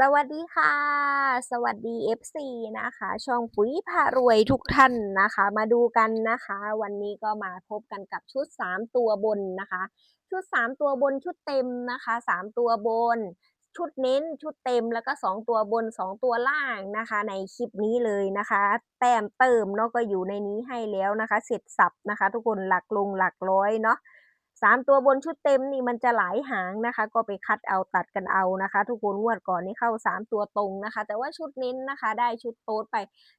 สวัสดีค่ะ สวัสดี FC นะคะ ช่องปุ๋ยพารวยทุกท่านนะคะ มาดูกันนะคะ วันนี้ก็มาพบกันกับชุด 3 ตัวบนนะคะ ชุด 3 ตัวบนชุดเต็มนะคะ 3 ตัวบน ชุดเน้นชุดเต็มแล้วก็ 2 ตัวบน 2 ตัวล่างนะคะ ในคลิปนี้เลยนะคะ แต้มเติมเนาะก็อยู่ในนี้ให้แล้วนะคะ เสร็จสับนะคะ ทุกคนหลักลงหลักร้อยเนาะ สามตัวบนชุดเต็มนี่มันจะหลายหางนะคะ ก็ไปคัดเอาตัดกันเอานะคะ ทุกคนงวดก่อนนี่เข้าสามตัวตรงนะคะ แต่ว่าชุดเน้นนะคะ ได้ชุดโต๊ดไป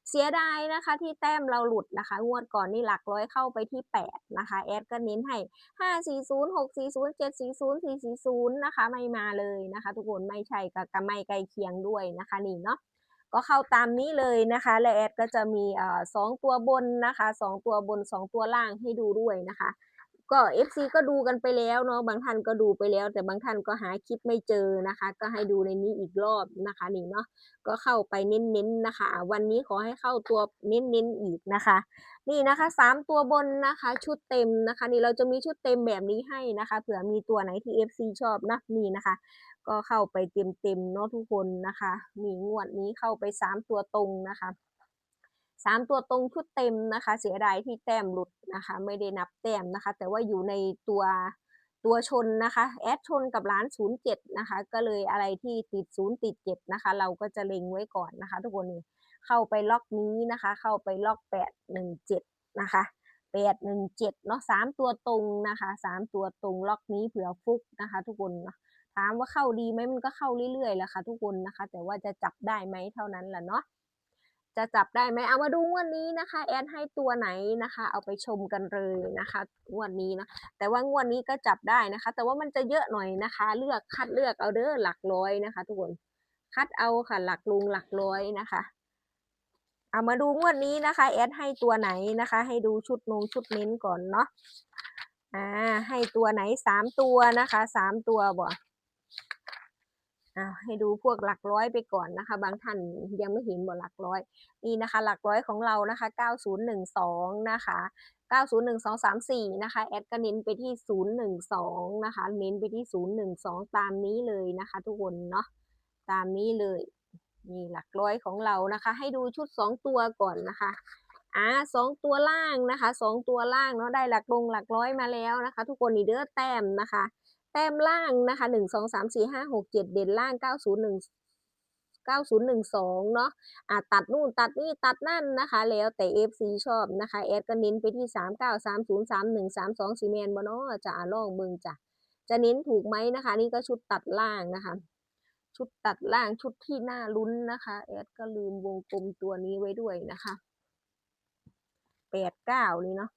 เสียดายนะคะ ที่แต้มเราหลุดนะคะ งวดก่อนนี่หลักร้อยเข้าไปที่แปดนะคะแอดก็เน้นให้ห้าสี่ศูนย์หกสี่ศูนย์เจ็ดสี่ศูนย์สี่สี่ศูนย์นะคะ ไม่มาเลยนะคะ ทุกคนไม่ใช่กับกับไม่ใกลเคียงด้วยนะคะนี่เนาะก็เข้าตามนี้เลยนะคะ และแอดก็จะมีเอ่อสองตัวบนนะคะสองตัวบนสองตัวล่างให้ดูด้วยนะคะ ก็ FC ก็ดูกันไปแล้วเนาะบางท่านก็ดูไปแล้ว แต่บางท่านก็หาคลิปไม่เจอนะคะ ก็ให้ดูในนี้อีกรอบนะคะนี่เนาะก็เข้าไปเน้นๆนะคะ วันนี้ขอให้เข้าตัวเน้นๆอีกนะคะ นี่นะคะสามตัวบนนะคะ ชุดเต็มนะคะ นี่เราจะมีชุดเต็มแบบนี้ให้นะคะเผื่อมีตัวไหนที่ FC ชอบนะนี่นะคะ ก็เข้าไปเต็มๆเนาะทุกคนนะคะนี่งวดนี้เข้าไปสามตัวตรงนะคะ สามตัวตรงชุดเต็มนะคะ เสียดายที่แต้มหลุดนะคะ ไม่ได้นับแต้มนะคะ แต่ว่าอยู่ในตัวตัวชนนะคะแอดชนกับร้านศูนย์เจ็ดนะคะ ก็เลยอะไรที่ติดศูนย์ติดเจ็ดนะคะ เราก็จะเล็งไว้ก่อนนะคะ ทุกคนนี่เข้าไปล็อกนี้นะคะ เข้าไปล็อกแปดหนึ่งเจ็ดนะคะแปดหนึ่งเจ็ดเนาะสามตัวตรงนะคะสามตัวตรงล็อกนี้เผื่อฟุกนะคะ ทุกคนเนาะถามว่าเข้าดีไหมมันก็เข้าเรื่อยๆแหละค่ะทุกคนนะคะ แต่ว่าจะจับได้ไหมเท่านั้นแหละเนาะ จะจับได้ไหมเอามาดูงวดนี้นะคะ แอดให้ตัวไหนนะคะ เอาไปชมกันเลยนะคะงวดนี้นะแต่ว่างวดนี้ก็จับได้นะคะ แต่ว่ามันจะเยอะหน่อยนะคะ เลือกคัดเลือกเอาเด้อหลักร้อยนะคะ ทุกคนคัดเอาค่ะ หลักลุงหลักร้อยนะคะเอามาดูงวดนี้นะคะแอดให้ตัวไหนนะคะ ให้ดูชุดนงชุดเน้นก่อนเนาะอ่าให้ตัวไหนสามตัวนะคะสามตัวบ่อ่า ให้ดูพวกหลักร้อยไปก่อนนะคะ บางท่านยังไม่เห็นบ่หลักร้อย นี่นะคะ หลักร้อยของเรานะคะ 9012 นะคะ 901234 นะคะ แอดก็เน้นไปที่ 012 นะคะ เน้นไปที่ 012 ตามนี้เลยนะคะ ทุกคนเนาะ ตามนี้เลย นี่หลักร้อยของเรานะคะ ให้ดูชุด 2 ตัวก่อนนะคะอ่าสองตัวล่างนะคะ สองตัวล่างเนาะ ได้หลักลงหลักร้อยมาแล้วนะคะ ทุกคนนี่เด้อแต้มนะคะ ต้มล่างนะคะหนึ่งสองสามสี่ห้าหกเจ็ดเด่นล่างเก้าศูนย์หนึ่งเก้าศูนย์หนึ่งสองเนาะอ่าตัดนู่นตัดนี่ตัดนั่นนะคะ แล้วแต่ FC ชอบนะคะแอดก็เน้นไปที่สามเก้าสามศูนย์สามหนึ่งสามสองสีแมนบเนาะจะอ่าลองเบิงจ้ะจะเน้นถูกไหมนะคะ นี่ก็ชุดตัดล่างนะคะ ชุดตัดล่างชุดที่น่าลุ้นนะคะแอดก็ลืมวงกลมตัวนี้ไว้ด้วยนะคะแปดเก้านี่เนาะ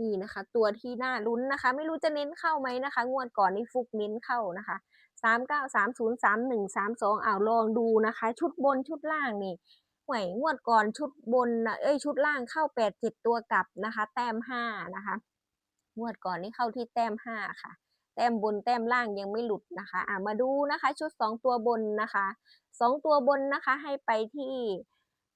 นี่นะคะ ตัวที่น่าลุ้นนะคะ ไม่รู้จะเน้นเข้าไหมนะคะ งวดก่อนนี่ฟุกเน้นเข้านะคะสามเก้าสามศูนย์สามหนึ่งสามสองอ้าลองดูนะคะ ชุดบนชุดล่างนี่หวยงวดก่อนชุดบนนะเอ้ยชุดล่างเข้าแปดเจ็ดตัวกลับนะคะ แต้มห้านะคะ งวดก่อนนี่เข้าที่แต้มห้าค่ะ แต้มบนแต้มล่างยังไม่หลุดนะคะอ่ามาดูนะคะ ชุดสองตัวบนนะคะสองตัวบนนะคะ ให้ไปที่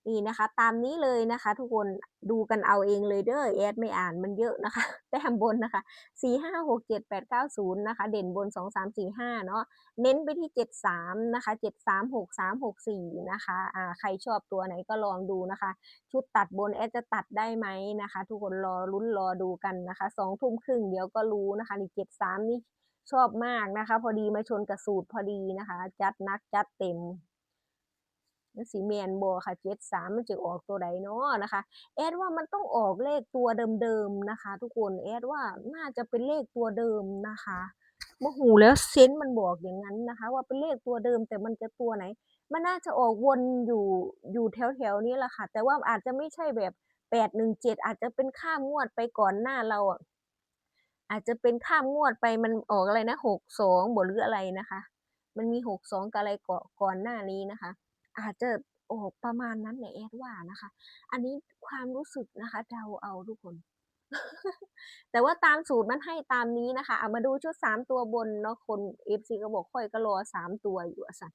นี่นะคะ ตามนี้เลยนะคะ ทุกคนดูกันเอาเองเลยเด้อแอดไม่อ่านมันเยอะนะคะ แต้มบนนะคะสี่ห้าหกเจ็ดแปดเก้าศูนย์นะคะ เด่นบนสองสามสี่ห้าเนาะเน้นไปที่เจ็ดสามนะคะเจ็ดสามหกสามหกสี่นะคะอ่าใครชอบตัวไหนก็ลองดูนะคะ ชุดตัดบนแอดจะตัดได้ไหมนะคะ ทุกคนรอลุ้นรอดูกันนะคะสองทุ่มครึ่งเดี๋ยวก็รู้นะคะนี่เจ็ดสามนี่ชอบมากนะคะ พอดีมาชนกับสูตรพอดีนะคะ จัดนักจัดเต็ม มันสีแมนบอค่ะเจ็ดสามมันจะออกตัวใดเนาะนะคะ แอดว่ามันต้องออกเลขตัวเดิมๆนะคะ ทุกคนแอดว่าน่าจะเป็นเลขตัวเดิมนะคะโมหูแล้วเซนส์มันบอกอย่างนั้นนะคะ ว่าเป็นเลขตัวเดิมแต่มันจะตัวไหน มันน่าจะออกวนอยู่อยู่แถวๆนี้แหละค่ะ แต่ว่าอาจจะไม่ใช่แบบแปดหนึ่งเจ็ดอาจจะเป็นข้ามงวดไปก่อนหน้าเราอะอาจจะเป็นข้ามงวดไปมันออกอะไรนะหกสองบหรืออะไรนะคะ มันมีหกสองกับอะไรก่อนก่อนหน้านี้นะคะ อาจจะออกประมาณนั้นเนี่ยแอดว่านะคะ อันนี้ความรู้สึกนะคะเดาเอาทุกคน แต่ว่าตามสูตรมันให้ตามนี้นะคะเอามาดูชุดสามตัวบนเนาะคนเอฟซีก็บอกค่อยก็รอสามตัวอยู่อะสัน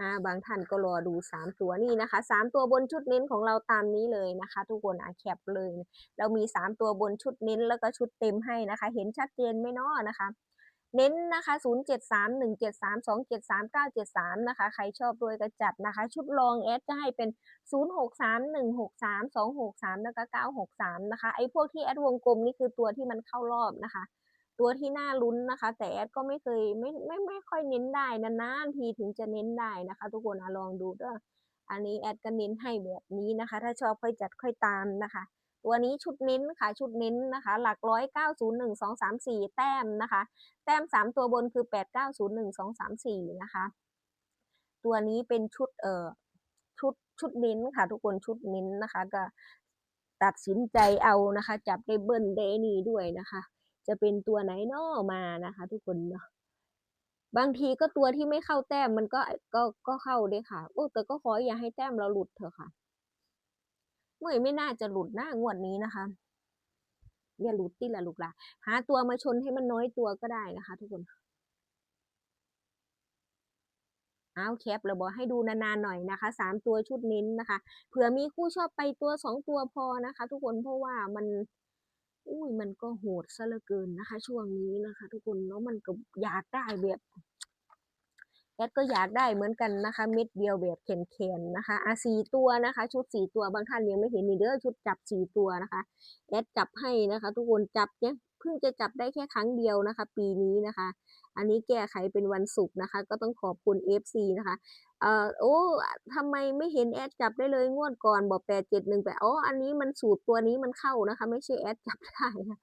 อ่าบางท่านก็รอดูสามตัวนี่นะคะสามตัวบนชุดเน้นของเราตามนี้เลยนะคะ ทุกคนอะแคปเลย เรามีสามตัวบนชุดเน้นแล้วก็ชุดเต็มให้นะคะ เห็นชัดเจนไหมเนาะนะคะ เน้นนะคะ 0 7 3 1 7 3 2 7 3 9 7 3 นะคะ ใครชอบด้วยก็จัดนะคะ ชุดรองแอดจะให้เป็น 0 6 3 1 6 3 2 6 3 แล้วก็ 9 6 3 นะคะ ไอ้พวกที่แอดวงกลมนี่คือตัวที่มันเข้ารอบนะคะ ตัวที่น่าลุ้นนะคะ แต่แอดก็ไม่เคยไม่ไม่ไม่ค่อยเน้นได้นานๆทีถึงจะเน้นได้นะคะ ทุกคนลองดูเด้ออันนี้แอดก็เน้นให้แบบนี้นะคะ ถ้าชอบค่อยจัดค่อยตามนะคะ ตัวนี้ชุดเน้นค่ะชุดเน้นนะคะ หลักร้อยเก้าศูนย์หนึ่งสองสามสี่แต้มนะคะ แต้มสามตัวบนคือแปดเก้าศูนย์หนึ่งสองสามสี่นะคะ ตัวนี้เป็นชุดเอ่อชุดชุดเน้นค่ะ ทุกคนชุดเน้นนะคะ ก็ตัดสินใจเอานะคะ จับได้เบิ้ลได้นี่ด้วยนะคะ จะเป็นตัวไหนนอมานะคะ ทุกคนเนาะบางทีก็ตัวที่ไม่เข้าแต้มมันก็ก็ก็เข้าด้วยค่ะ โอ้แต่ก็ขออย่าให้แต้มเราหลุดเถอะค่ะ เมื่อยไม่น่าจะหลุดหน้างวดนี้นะคะ อย่าหลุดติละลูกละหาตัวมาชนให้มันน้อยตัวก็ได้นะคะ ทุกคนเอาแคปเราบอกให้ดูนานๆหน่อยนะคะสามตัวชุดเน้นนะคะเผื่อมีคู่ชอบไปตัวสองตัวพอนะคะ ทุกคนเพราะว่ามันอุ้ยมันก็โหดซะเหลือเกินนะคะ ช่วงนี้นะคะ ทุกคนแล้วมันก็อยากได้แบบ ดก็อยากได้เหมือนกันนะคะ เม็ดเดียวแบบแข็งๆนะคะอะสีตัวนะคะ ชุดสีตัวบางท่านยังไม่เห็นนี่เด้อชุดจับสีตัวนะคะแอดจับให้นะคะ ทุกคนจับเนี่ยเพิ่งจะจับได้แค่ครั้งเดียวนะคะ ปีนี้นะคะ อันนี้แก้ไขเป็นวันศุกร์นะคะ ก็ต้องขอบคุณ FC นะคะเอ่อโอ้ทำไมไม่เห็นแอดจับได้เลยงวดก่อนบอกแปดเจ็ดหนึ่งแปดอ๋ออันนี้มันสูตรตัวนี้มันเข้านะคะ ไม่ใช่แอดจับได้นะ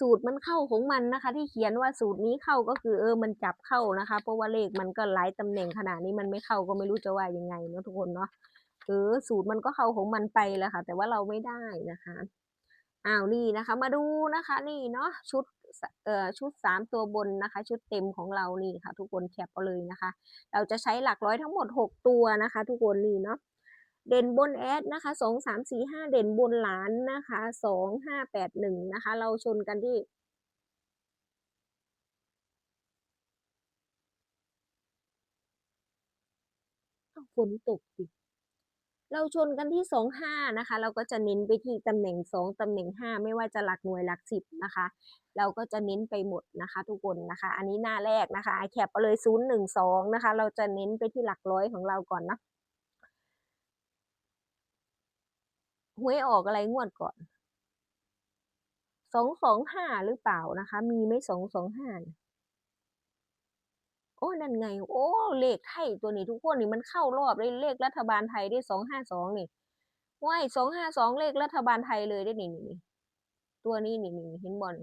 สูตรมันเข้าของมันนะคะ ที่เขียนว่าสูตรนี้เข้าก็คือเออมันจับเข้านะคะ เพราะว่าเลขมันก็หลายตำแหน่งขนาดนี้มันไม่เข้าก็ไม่รู้จะว่ายังไงเนาะทุกคนเนาะเออสูตรมันก็เข้าของมันไปแล้วค่ะ แต่ว่าเราไม่ได้นะคะอ้าวนี่นะคะ มาดูนะคะนี่เนาะชุดเอ่อชุดสามตัวบนนะคะ ชุดเต็มของเรานี่ค่ะ ทุกคนแคปเอาเลยนะคะ เราจะใช้หลักร้อยทั้งหมดหกตัวนะคะ ทุกคนนี่เนาะ เด่นบนแอดนะคะสองสามสี่ห้าเด่นบนหลานนะคะสองห้าแปดหนึ่งนะคะ เราชนกันที่ฝนตกสิเราชนกันที่สองห้านะคะ เราก็จะเน้นไปที่ตำแหน่งสองตำแหน่งห้าไม่ว่าจะหลักหน่วยหลักสิบนะคะ เราก็จะเน้นไปหมดนะคะ ทุกคนนะคะ อันนี้หน้าแรกนะคะไอแคปไปเลยศูนย์หนึ่งสองนะคะ เราจะเน้นไปที่หลักร้อยของเราก่อนนะ หวยออกอะไรงวดก่อนสองสองห้าหรือเปล่านะคะ มีไหมสองสองห้าโอ้นั่นไง โอ้เลขไทยตัวนี้ทุกคนนี่มันเข้ารอบเลยเลขรัฐบาลไทยได้สองห้าสองนี่ว้ายสองห้าสองเลขรัฐบาลไทยเลยได้นี่นี่ตัวนี้นี่นี่เห็นบอล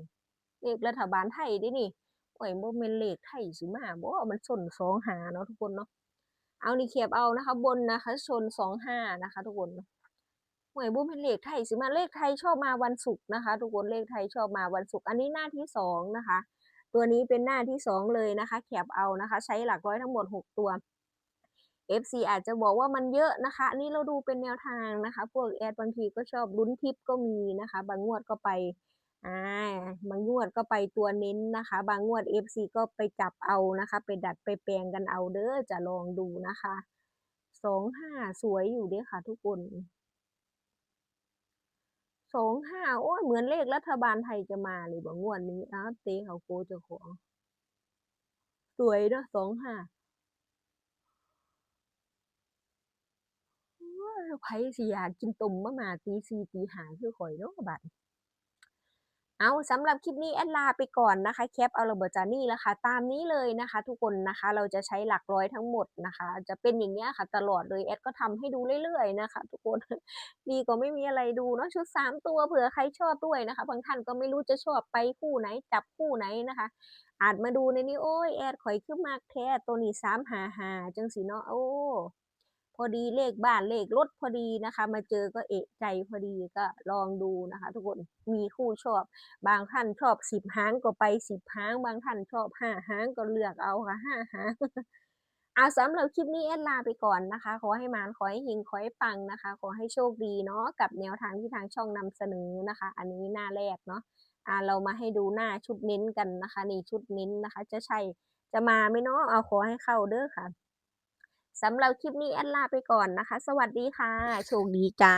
เลขรัฐบาลไทยได้นี่โอ้ยบ่แม่นเลขไทยสิมาบ่มันชนสองหาเนาะทุกคนเนาะเอานี่เขียบเอานะคะ บนนะคะชนสองห้านะคะ ทุกคน หวยบุ้มเป็นเลขไทยสิมาเลขไทยชอบมาวันศุกร์นะคะทุกคนเลขไทยชอบมาวันศุกร์อันนี้หน้าที่สองนะคะ ตัวนี้เป็นหน้าที่สองเลยนะคะแคบเอานะคะ ใช้หลักร้อยทั้งหมดหกตัว FC อาจจะบอกว่ามันเยอะนะคะอันนี้เราดูเป็นแนวทางนะคะ พวกแอดบางทีก็ชอบลุ้นทิปก็มีนะคะ บางงวดก็ไปอ่าบางงวดก็ไปตัวเน้นนะคะ บางงวด FC ก็ไปจับเอานะคะ ไปดัดไปแปลงกันเอาเด้อจะลองดูนะคะสองห้าสวยอยู่เด้อค่ะทุกคน สองห้าโอ้ยเหมือนเลขรัฐบาลไทยจะมาเลยบอกงวดนี้อ้าวเต้เขาโกจะของ สวยเนาะสองห้าไผสิอยากกินต้มมาม่าตีสี่ตีห้าคือข่อยเนาะบัด เอาสำหรับคลิปนี้แอดลาไปก่อนนะคะแคปเอาระเบิดจานี่แล้วค่ะตามนี้เลยนะคะ ทุกคนนะคะเราจะใช้หลักร้อยทั้งหมดนะคะ จะเป็นอย่างเงี้ยค่ะ ตลอดเลยแอดก็ทำให้ดูเรื่อยๆนะคะ ทุกคนดีกว่าไม่มีอะไรดูเนาะชุดสามตัวเผื่อใครชอบด้วยนะคะบางท่านก็ไม่รู้จะชอบไปคู่ไหนจับคู่ไหนนะคะอาจมาดูในนี้โอ้ยแอดข่อยขึ้นมากแท้ตัวนี้สามหาหาจังสีเนาะโอ้ พอดีเลขบ้านเลขรถพอดีนะคะ มาเจอก็เอะใจพอดีก็ลองดูนะคะ ทุกคนมีคู่ชอบ บางท่านชอบสิบหางก็ไปสิบหาง บางท่านชอบห้าหางก็เลือกเอาค่ะห้าหางเอาสำหรับคลิปนี้แอดลาไปก่อนนะคะ ขอให้มานขอให้หิงขอให้ปังนะคะ ขอให้โชคดีเนาะกับแนวทางที่ทางช่องนำเสนอนะคะ อันนี้หน้าแรกเนาะอ่าเรามาให้ดูหน้าชุดเน้นกันนะคะนี่ชุดเน้นนะคะ จะใช่จะมาไหมเนาะเอาขอให้เข้าเด้อค่ะ สำหรับคลิปนี้แอดลาไปก่อนนะคะ สวัสดีค่ะ โชคดีจ้า